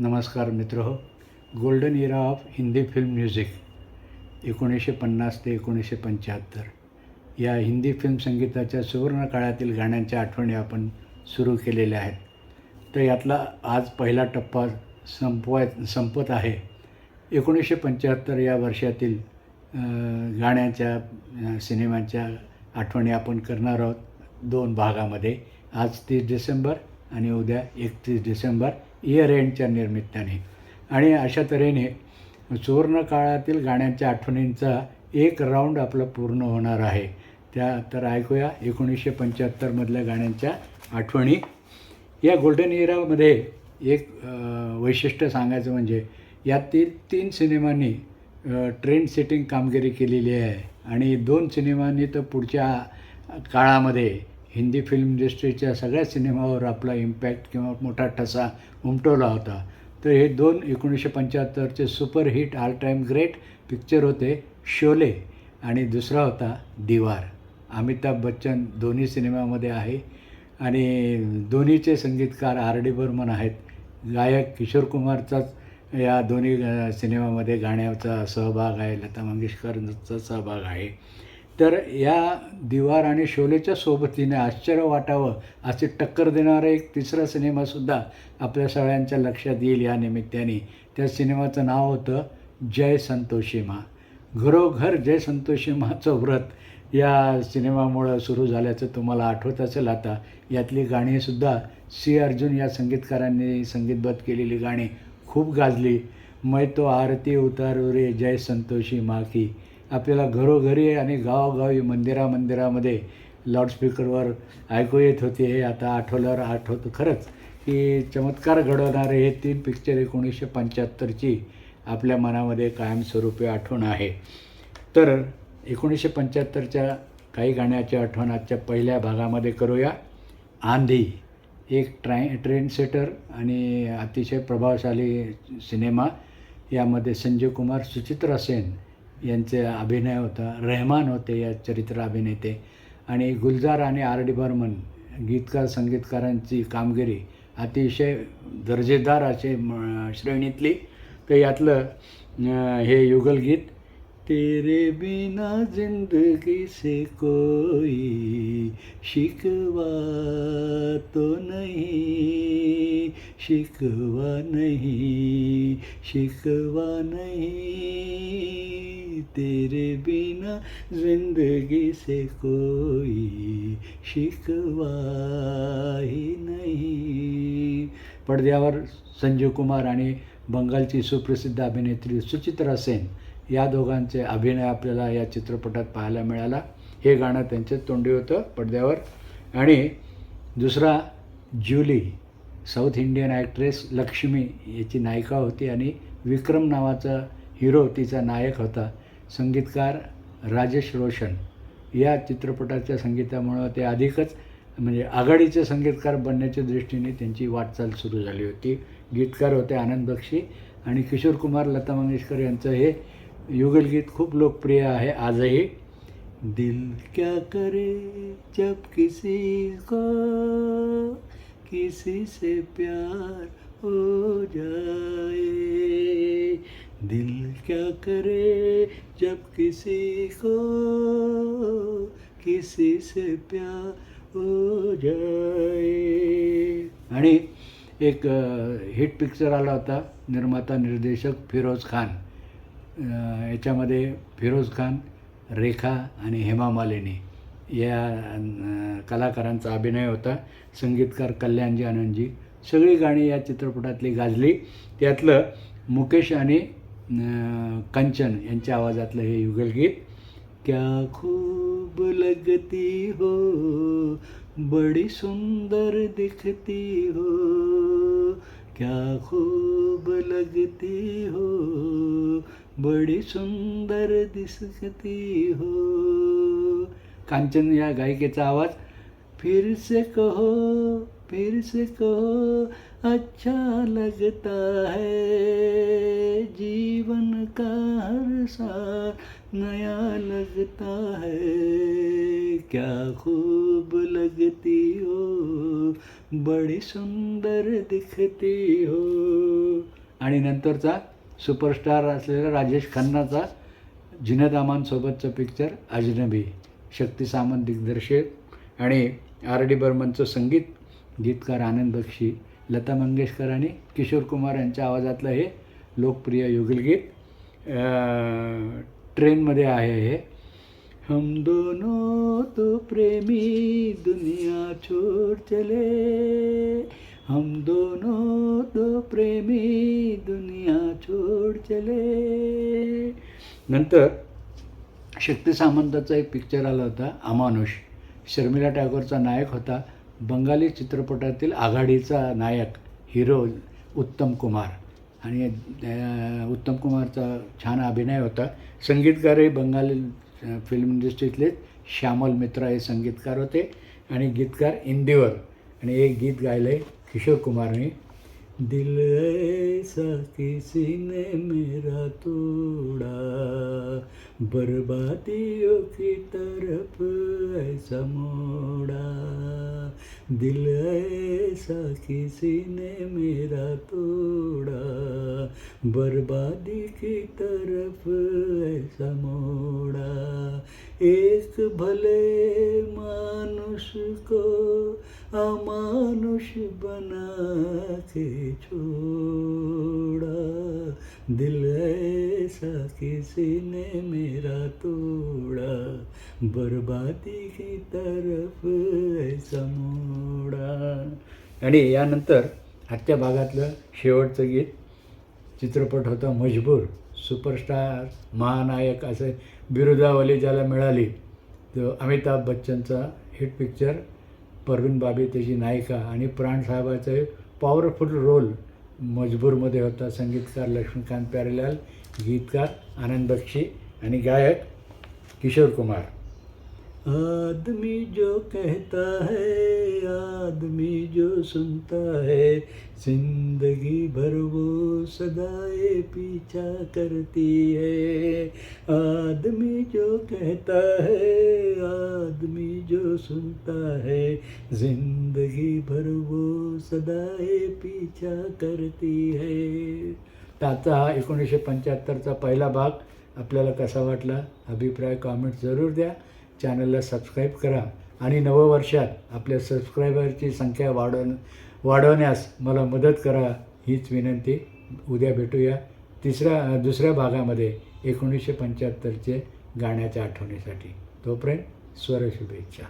नमस्कार मित्र हो golden era of Hindi film music एकोणीसशे पन्नास ते एकोणीसशे पंच्याहत्तर. या हिंदी फिल्म संगीताच्या सुवर्ण काळातील गाण्यांच्या आठवणी आपण सुरू केलेल्या आहेत. तर यातला आज पहिला टप्पा संपवाय संपत आहे. एकोणीसशे पंच्याहत्तर या वर्षातील गाण्याच्या सिनेमांच्या आठवणी आपण करणार आहोत. दोन भागामध्ये. आज तीस डिसेंबर आणि उद्या एकतीस डिसेंबर. इयर एंडच्या निर्मित्ताने आणि अशा तऱ्हेने सुवर्ण काळातील गाण्यांच्या आठवणींचा एक राऊंड आपला पूर्ण होणार आहे. त्या तर ऐकूया एकोणीसशे पंच्याहत्तरमधल्या गाण्यांच्या आठवणी. या गोल्डन इरामध्ये एक वैशिष्ट्य सांगायचं म्हणजे यातील तीन सिनेमांनी ट्रेंड सेटिंग कामगिरी केलेली आहे. आणि दोन सिनेमांनी तर पुढच्या काळामध्ये हिंदी फिल्म इंडस्ट्रीच्या सगळ्या सिनेमावर आपला इम्पॅक्ट किंवा मोठा ठसा उमटवला होता. तर हे दोन एकोणीसशे पंच्याहत्तरचे superhit all time great picture होते शोले. आणि दुसरा होता दिवार. अमिताभ बच्चन दोन्ही सिनेमामध्ये आहे. आणि दोन्हीचे संगीतकार आर डी बर्मन आहेत. गायक किशोर कुमारचाच या दोन्ही सिनेमामध्ये गाण्याचा सहभाग आहे. लता मंगेशकरचा सहभाग आहे. तर या दिवार आणि शोलेच्या सोबतीने आश्चर्य वाटावं असे टक्कर देणारा एक तिसरा सिनेमासुद्धा आपल्या सगळ्यांच्या लक्षात येईल या निमित्ताने. त्या सिनेमाचं नाव होतं जय संतोषीमा घरोघर जय संतोषीमाचं व्रत या सिनेमामुळं सुरू झाल्याचं तुम्हाला आठवत असेल आता. यातली गाणीसुद्धा सी अर्जुन या संगीतकारांनी संगीतबद्ध केलेली गाणी खूप गाजली. मै तो आरती उतारू रे जय संतोषी मा आपल्याला घरोघरी आणि गावोगावी मंदिरा मंदिरामध्ये लाऊडस्पीकरवर ऐकू येत होते. हे आता आठवल्यावर आठवतं खरंच की चमत्कार घडवणारे हे तीन पिक्चर एकोणीसशे पंच्याहत्तरची आपल्या मनामध्ये कायमस्वरूपी आठवण आहे. तर एकोणीसशे पंच्याहत्तरच्या काही गाण्याची आठवण आजच्या पहिल्या भागामध्ये करूया. आंधी एक ट्राय ट्रेन सेटर आणि अतिशय प्रभावशाली सिनेमा. यामध्ये संजीव कुमार सुचित्रा सेन यांचे अभिनय होता. रहमान होते या चरित्र अभिनेते. आणि गुलजार आणि आर डी बर्मन गीतकार संगीतकारांची कामगिरी अतिशय दर्जेदार असे म- श्रेणीतली. तर यातलं हे युगलगीत तेरे बिना जिंदगी से कोई शिकवा तो नहीं शिकवा नहीं शिकवा नहीं। तेरे बिना जिंदगी से कोई शिकवा ही नहीं। पडद्यावर संजीव कुमार आणि बंगालची सुप्रसिद्ध अभिनेत्री सुचित्रा सेन या दोघांचे अभिनय आपल्याला या चित्रपटात पाहायला मिळाला. हे गाणं त्यांच्याच तोंडी होतं पडद्यावर. आणि दुसरा Julie south Indian actress Lakshmi याची नायिका होती आणि विक्रम नावाचा हिरो तिचा नायक होता. संगीतकार राजेश रोशन या चित्रपटाच्या संगीतामुळं ते अधिकच म्हणजे आघाडीचे संगीतकार बनण्याच्या दृष्टीने त्यांची वाटचाल सुरू झाली होती. गीतकार होते आनंद बक्षी आणि किशोर कुमार लता मंगेशकर यांचं हे युगलगीत खूप लोकप्रिय आहे आजही. दिल क्या करे जब किसी को किसी से प्यार हो जाए दिल क्या करे जब किसी को किसी से प्यार हो जाए। आणि एक हिट पिक्चर आला होता निर्माता निर्देशक फिरोज खान. याच्यामध्ये फिरोज खान रेखा आणि हेमा मालिनी या कलाकारांचा अभिनय होता. संगीतकार कल्याणजी आनंदजी. सगळी गाणी या चित्रपटातली गाजली. त्यातलं मुकेश आणि कंचन यांच्या आवाजातलं हे युगलगीत क्या खूब लगती हो बड़ी सुंदर दिखती हो. क्या खूब लगती हो बड़ी सुंदर दिसती हो. कांचन या गायिकेचा आवाज फिर से कहो फिर से कहो अच्छा लगता है। जीवन का हर साल नया लगता है। क्या खूब लगती हो बड़ी सुंदर दिखती हो। आणि नंतरचा सुपरस्टार असलेला राजेश खन्नाचा जिनद अमानसोबतचं पिक्चर अजनबी शक्ती सामंत दिग्दर्शक आणि आर डी बर्मनचं संगीत गीतकार आनंद बक्षी लता मंगेशकर आणि किशोर कुमार यांच्या आवाजातलं हे लोकप्रिय युगलगीत ट्रेनमध्ये आहे हे. हम दोनों तो प्रेमी दुनिया छोड़ चले. हम दोनों तो प्रेमी दुनिया छोड़ चले. नंतर शक्ती सामंताचा एक पिक्चर आला होता अमानुष. शर्मिला टागोरचा नायक होता बंगाली चित्रपटातील आघाडीचा नायक हिरो उत्तम कुमार. आणि उत्तम कुमारचा छान अभिनय होता. संगीतकारही बंगाली फिल्म इंडस्ट्रीतलेच श्यामल मित्रा हे संगीतकार होते. आणि गीतकार इंदिवर. आणि एक गीत गायलं आहे किशोर कुमारने. दिल ऐसा किसी ने मेरा तोड़ा बर्बादियों की तरफ ऐसा मोड़ा। दिल ऐसा किसी ने मेरा तोड़ा बर्बादी की तरफ ऐसा मोड़ा। एक भले मानुष को अमानुष बना के छोड़ा। दिल ऐसा किसी ने मेरा तोड़ा बर्बादी की तरफ ऐसा मोड़ा। आणि यानंतर आजच्या भागातलं शेवटचं गीत चित्रपट होता मजबूर सुपरस्टार महानायक असे बिरुदावली ज्याला मिळाली. तो अमिताभ बच्चनचा हिट पिक्चर परवीन बाबी त्याची नायिका आणि प्राणसाहेबाचा एक पॉवरफुल रोल मजबूरमध्ये होता संगीतकार लक्ष्मीकांत प्यारेलाल गीतकार आनंद बक्षी आणि गायक किशोर कुमार. आदमी जो कहता है आदमी जो सुनता है जिंदगी भर वो सदाए पीछा करती है। आदमी जो कहता है आदमी जो सुनता है जिंदगी भर वो सदाए पीछा करती है। त्याचा हा एकोणीसशे पंच्याहत्तरचा पहिला भाग आपल्याला कसा वाटला? अभिप्राय कॉमेंट जरूर द्या. चॅनलला सबस्क्राईब करा आणि नववर्षात आपल्या सबस्क्रायबरची संख्या वाढव वाढवण्यास मला मदत करा हीच विनंती. उद्या भेटूया तिसऱ्या दुसऱ्या भागामध्ये एकोणीसशे पंच्याहत्तरचे गाण्याच्या आठवणीसाठी. तोपर्यंत स्वरशुभेच्छा.